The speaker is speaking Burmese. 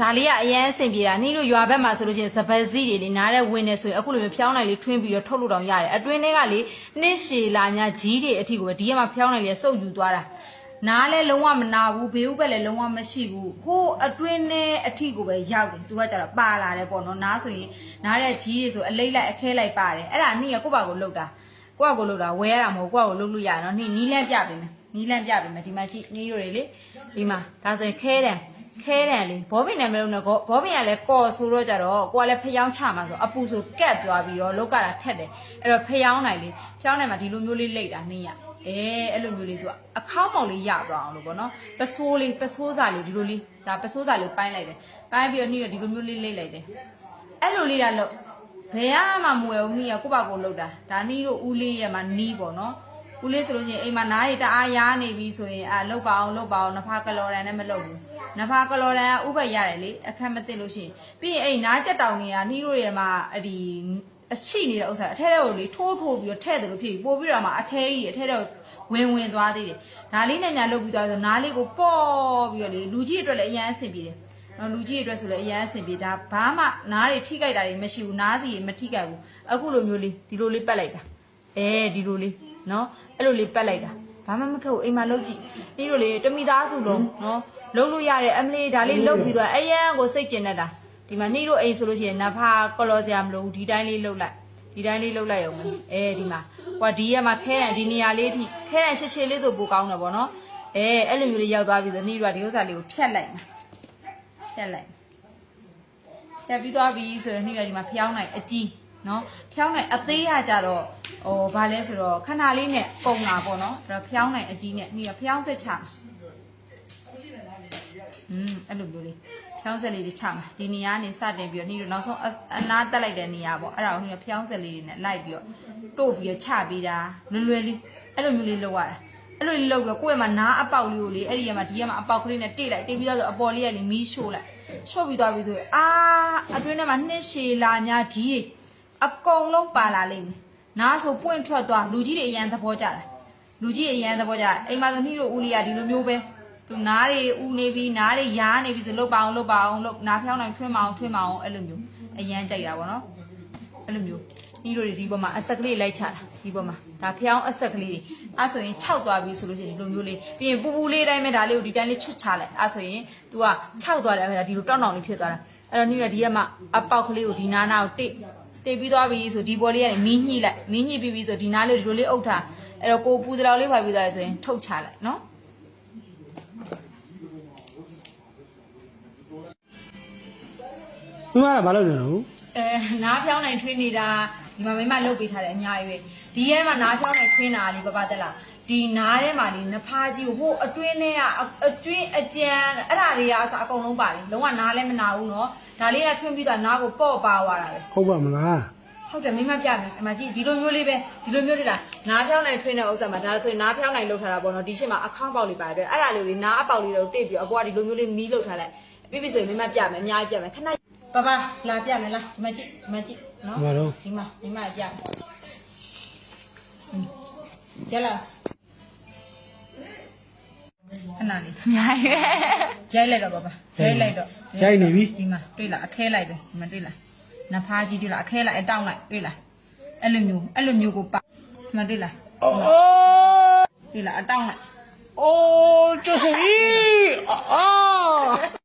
ဒါလေးကအရင်အဆင်ပြေတာနှီးလို့ရွာဘက်မှာဆိုလို့ရှိရင်စပယ်စီတွေလေနားတဲ့ဝင်နေဆိုရင်အခုလိုမျိုးဖျောင်းနိုင်လေးထွင်းပြီးတော့ထုတ်လို့တောင်ရတယ်အတွင်းထဲကလေနှင်းရှည်လာများကြီးတွေအထိကိုပဲဒီကမှာဖျောင်းနိုင်လေးစုပ်ယူသွားတာနားလဲလုံးဝမနာဘူးဘေးဥဘက်လည်းလုံးဝမရှိဘူးဟိုးအတွင်းနဲ့အထိကိုပဲရောက်တယ်သူကကြတော့ပါလာတယ်ပေါ့နော်နားဆိုရင်နားတဲ့ကြီးတွေဆိုအလိမ့်လိုက်အခဲလိုက်ပါတယ်အဲ့ဒါနှီးကကိုယ့်ဘာကိုလှုပ်တာကိုယ့်ဘာကိုလှုပ်တာဝဲရတာမဟုတ်ကိုယ့်ဘာကိုလှုပ်လို့ရတယ်နော်နှီးနီးလန့်ပြပေးမယ်နီးလန့်ပြပေးမယ်ဒီမှာကြည့်နှီးရိုတွေလေဒီမှာဒါဆိုရင်ခဲတယ် ခဲတယ်လေဘောပင်နဲ့မလုံးနဲ့ကောဘောပင်ကလည်းကော်ဆိုတော့ကြတော့ကိုကလည်းဖျောင်းချမှာဆိုအပူဆိုကက်သွားပြီးတော့လောက်ကတာခက်တယ်အဲ့တော့ဖျောင်းနိုင်လေဖျောင်းနိုင်မှာဒီလိုမျိုးလေးလိတ်တာနှင်းရအဲအဲ့လိုမျိုးလေးသူကအခေါင်းပေါင်လေးရသွားအောင်လို့ပေါ့နော်ပစိုးလေးပစိုးစာလေးဒီလိုလေးဒါပစိုးစာလေးပိုင်းလိုက်တယ်ပိုင်းပြီးတော့နှင်းရဒီလိုမျိုးလေးလိတ်လိုက်တယ်အဲ့လိုလေးတာလို့ဘယ်မှမဝယ်ဘူးနှင်းရကိုယ့်ဘာကိုယ်လောက်တာဒါနှီးတို့ဦးလေးရမှာနီးပေါ့နော် ဦးလေးဆိုလို့ရှိရင်အိမ်မှာနားရီတအားရားနေပြီဆိုရင်အာလောက်ပါအောင်လောက်ပါအောင်နဖာကလော်ရန်နဲ့မလုပ်ဘူးနဖာကလော်ရန်ကဥပ္ပရတယ်လေအခက်မသိလို့ရှိရင်ပြီးရင်အိမ်နားကြက်တောင်တွေကနှီးတို့ရဲ့မှာအဲ့ဒီအချိနေတဲ့ဥစ္စာအထဲထဲကိုလေထိုးထိုးပြီးတော့ထဲ့တယ်လို့ဖြစ်ပြီးပို့ပြီးတော့မှအထဲကြီးအထဲထဲကိုဝင်ဝင်သွားသေးတယ်ဒါလေးနဲ့ညာလုပ်ပြီးသွားဆိုနားလေးကိုပေါ့ပြီးတော့လေလူကြီးအတွက်လည်းအရန်အဆင်ပြေတယ်နော်လူကြီးအတွက်ဆိုလည်းအရန်အဆင်ပြေဒါဘာမှနားတွေထိကြိုက်တာတွေမရှိဘူးနားစီတွေမထိကြိုက်ဘူးအခုလိုမျိုးလေးဒီလိုလေးပတ်လိုက်တာအဲဒီလိုလေး နော်အဲ့လိုလေးပတ်လိုက်တာဘာမှမခက်ဘူးအိမ်မှာလုပ်ကြည့်ဒီလိုလေးတမိသားစုလုံးနော်လုံးလို့ရတယ်အမလေးဒါလေးလုပ်ပြီးသွားအရန်ကိုစိတ်ကျင်နေတာဒီမှာနှီးတို့အိမ်ဆိုလို့ရှိရင်နဖာကလော်စရာမလိုဘူးဒီတိုင်းလေးလုပ်လိုက်ဒီတိုင်းလေးလုပ်လိုက်အောင်မယ်အဲဒီမှာဟိုကဒီရက်မှာခဲရန်ဒီနေရာလေးအထိခဲရန်ရှည်ရှည်လေးဆိုပိုကောင်းတယ်ဗောနော်အဲအဲ့လိုမျိုးလေးရောက်သွားပြီဆိုနှီးတို့ကဒီဥစ္စာလေးကိုဖြတ်လိုက်မယ်ဖြတ်လိုက်ဖြတ်ပြီးသွားပြီဆိုတော့နေ့ကဒီမှာဖျောင်းနိုင်အကြီးနော်ဖျောင်းနိုင်အသေးရကြတော့ ဟိုဗာလဲဆိုတော့ခဏလေးနဲ့ပုံလာပေါ့နော်အဲ့တော့ဖျောင်းနိုင်အကြီးနဲ့နေ့ကဖျောင်းဆက်ချอืมအဲ့လိုမျိုးလေးဖျောင်းဆက်လေးတွေချမှာဒီနေရာကနေစတင်ပြီးတော့နေ့တော့နောက်ဆုံးအအနားတက်လိုက်တဲ့နေရာပေါ့အဲ့ဒါကိုနေ့ကဖျောင်းဆက်လေးတွေနဲ့လိုက်ပြီးတော့တို့ပြီးတော့ချပြီးတာလွယ်လွယ်လေးအဲ့လိုမျိုးလေးလုပ်ရတာအဲ့လိုလေးလုပ်ပြီးတော့ကိုယ့်ရဲ့မှာနားအပေါက်လေးကိုလေအဲ့ဒီရဲ့မှာဒီရဲ့မှာအပေါက်ကလေးနဲ့တိတ်လိုက်တိတ်ပြီးတော့ဆိုအပေါ်လေးကလေမီးရှို့လိုက်ရှို့ပြီးသွားပြီဆိုရင်အာအတွင်းထဲမှာနှစ်ရှည်လာများကြီးတွေအကုန်လုံးပါလာလိမ့်မယ် နားဆိုပွင့်ထွက်သွားလူကြီးတွေအရန်သဘောကျတာလူကြီးအရန်သဘောကျအိမ်မှာဆိုနှိတို့ဦးလေးကဒီလိုမျိုးပဲသူနားတွေဦးနေပြီနားတွေရားနေပြီဆိုလုတ်ပါအောင်လုတ်ပါအောင်လုတ်နားဖြောင်းနိုင်ထွင်းမအောင်ထွင်းမအောင်အဲ့လိုမျိုးအရန်ကြိုက်တာပေါ့နော်အဲ့လိုမျိုးဒီလိုတွေဒီပေါ်မှာအဆက်ကလေးလိုက်ချတာဒီပေါ်မှာဒါဖျောင်းအဆက်ကလေးတွေအဲ့ဆိုရင်6သွားပြီဆိုလို့ရှိရင်ဒီလိုမျိုးလေးပြီးရင်ပူပူလေးတိုင်းပဲဒါလေးကိုဒီတိုင်းလေးချွတ်ချလိုက်အဲ့ဆိုရင် तू က6သွားတယ်အဲ့ဒါဒီလိုတောင်းတောင်းလေးဖြစ်သွားတာအဲ့တော့နေ့ကဒီကမှအပေါက်ကလေးကိုဒီနားနာကိုတိတ် တိတ်ပြီးသွားပြီဆိုဒီပေါ်လေးကနေမီးညှိလိုက်မီးညှိပြီးပြီဆိုဒီနားလေးဒီလိုလေးအုပ်ထားအဲ့တော့ကိုပူတလောက်လေးဖိုက်ပြီးသွားတယ်ဆိုရင်ထုတ်ချလိုက်နော်သူကဘာလုပ်နေလဲနော်အဲနားဖြောင်းနိုင်ထွေးနေတာဒီမှာမိမလုတ်ပေးထားတယ်အများကြီးပဲ ဒီထဲမှာနားဖြောင်းနဲ့ထွင်းတာလေးပပတက်လားဒီနားထဲမှာဒီနဖားကြီးကိုဟိုအတွင်းထဲကအကျွင်းအကြံအဲ့ဒါတွေကအစအကုန်လုံးပါလေလုံးဝနားလည်းမနာဘူးနော်ဒါလေးကထွင်းပြီးတော့နားကိုပော့ပါသွားတာပဲဟုတ်ပါမလားဟုတ်တယ်မိမပြမယ်အမကြီးဒီလိုမျိုးလေးပဲဒီလိုမျိုးလေးလားနားဖြောင်းနိုင်ထွင်းတဲ့ဥစ္စာမှာဒါဆိုရင်နားဖြောင်းနိုင်လောက်ထားတာပေါ့နော်ဒီရှင်းမှာအခေါင်းပေါက်လေးပါတယ်အဲ့ဒါလေးတွေနားအပေါက်လေးတွေကိုတိတ်ပြီးအပေါ်ကဒီလိုမျိုးလေးမီးလောက်ထားလိုက်ပြီးပြီဆိုရင်မိမပြမယ်အများကြီးပြမယ်ခဏပါပါလာပြမယ်လားဒီမကြီးဒီမကြီးနော်ဒီမှာဒီမှာပြမယ် ကျက်လာခဏလေးညာရဲ့ရိုက်လိုက်တော့ပါပါရိုက်လိုက်တော့ရိုက်နေပြီဒီမှာတွေ့လားအခဲလိုက်ပဲဒီမှာတွေ့လားနဖားကြီးတွေ့လားအခဲလိုက်အတောင့်လိုက်တွေ့လားအဲ့လိုမျိုးအဲ့လိုမျိုးကိုပါဒီမှာတွေ့လားအိုးတွေ့လားအတောင့်လိုက်အိုးကျဆူဤအာ